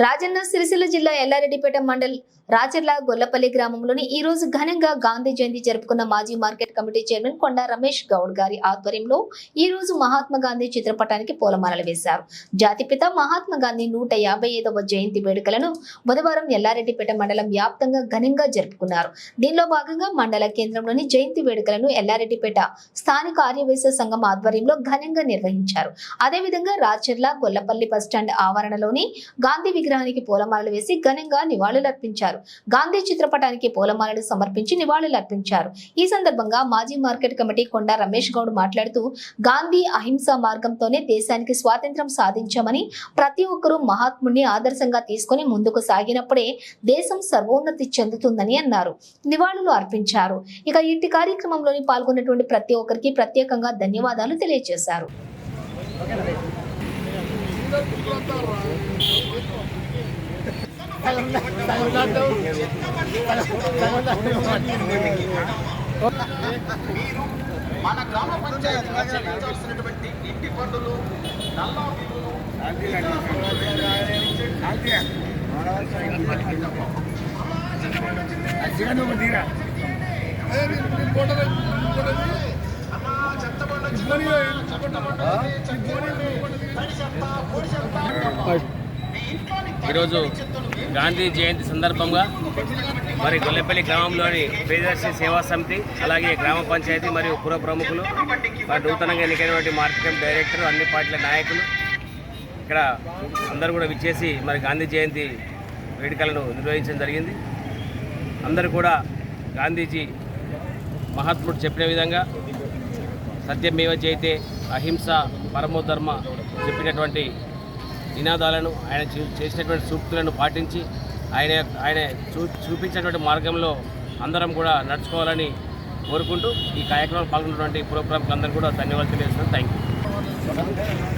రాజన్న సిరిసిల్ల జిల్లా ఎల్లారెడ్డిపేట మండల్ రాచర్ల గొల్లపల్లి గ్రామంలోని ఈ రోజు ఘనంగా గాంధీ జయంతి జరుపుకున్న మాజీ market committee chairman Konda Ramesh Goud గారి ఆధ్వర్యంలో ఈ రోజు మహాత్మా గాంధీ చిత్రపటానికి పూలమాలలు వేశారు. జాతిపిత మహాత్మా గాంధీ నూట యాభై ఐదవ జయంతి వేడుకలను బుధవారం ఎల్లారెడ్డిపేట మండలం వ్యాప్తంగా ఘనంగా జరుపుకున్నారు. దీనిలో భాగంగా మండల కేంద్రంలోని జయంతి వేడుకలను ఎల్లారెడ్డిపేట స్థానిక ఆర్యవేశ సంఘం ఆధ్వర్యంలో ఘనంగా నిర్వహించారు. అదేవిధంగా రాచర్ల గొల్లపల్లి బస్టాండ్ ఆవరణలోని గాంధీ విగ్రహానికి పూలమాలలు వేసి ఘనంగా నివాళులర్పించారు గాంధీ చిత్రపటానికి పూలమాలలు సమర్పించి నివాళులర్పించారు ఈ సందర్భంగా మాజీ మార్కెట్ కమిటీ కొండ రమేష్ గౌడ్ మాట్లాడుతూ గాంధీ అహింసా మార్గంతోనే దేశానికి స్వాతంత్రం సాధించామని ప్రతి ఒక్కరూ మహాత్ముడిని ఆదర్శంగా తీసుకుని ముందుకు సాగినప్పుడే దేశం సర్వోన్నతి చెందుతుందని అన్నారు. నివాళులు అర్పించారు. ఇక ఇట్టి కార్యక్రమంలోని పాల్గొన్నటువంటి ప్రతి ఒక్కరికి ప్రత్యేకంగా ధన్యవాదాలు తెలియజేశారు. మన గ్రామ పంచాయతీ చెల్లించాల్సినటువంటి ఇంటి పనులు నల్లా బిల్లులు చెత్త ఈరోజు గాంధీ జయంతి సందర్భంగా మరి గొల్లెపల్లి గ్రామంలోని ప్రియదర్శి సేవా సమితి అలాగే గ్రామ పంచాయతీ మరియు పుర ప్రముఖులు మరి నూతనంగా ఎన్నికైనటువంటి మార్కెట్ డైరెక్టర్ అన్ని పార్టీల నాయకులు ఇక్కడ అందరూ కూడా విచ్చేసి మరి గాంధీ జయంతి వేడుకలను నిర్వహించడం జరిగింది. అందరూ కూడా గాంధీజీ మహాత్ముడు చెప్పిన విధంగా సత్యమేవ జయితే అహింస పరమోధర్మ చెప్పినటువంటి నినాదాలను ఆయన చేసినటువంటి సూక్తులను పాటించి ఆయన ఆయన చూ చూపించినటువంటి మార్గంలో అందరం కూడా నడుచుకోవాలని కోరుకుంటూ ఈ కార్యక్రమం పాల్గొన్నటువంటి ప్రోగ్రామ్కి అందరూ కూడా ధన్యవాదాలు తెలియజేస్తున్నాను. Thank you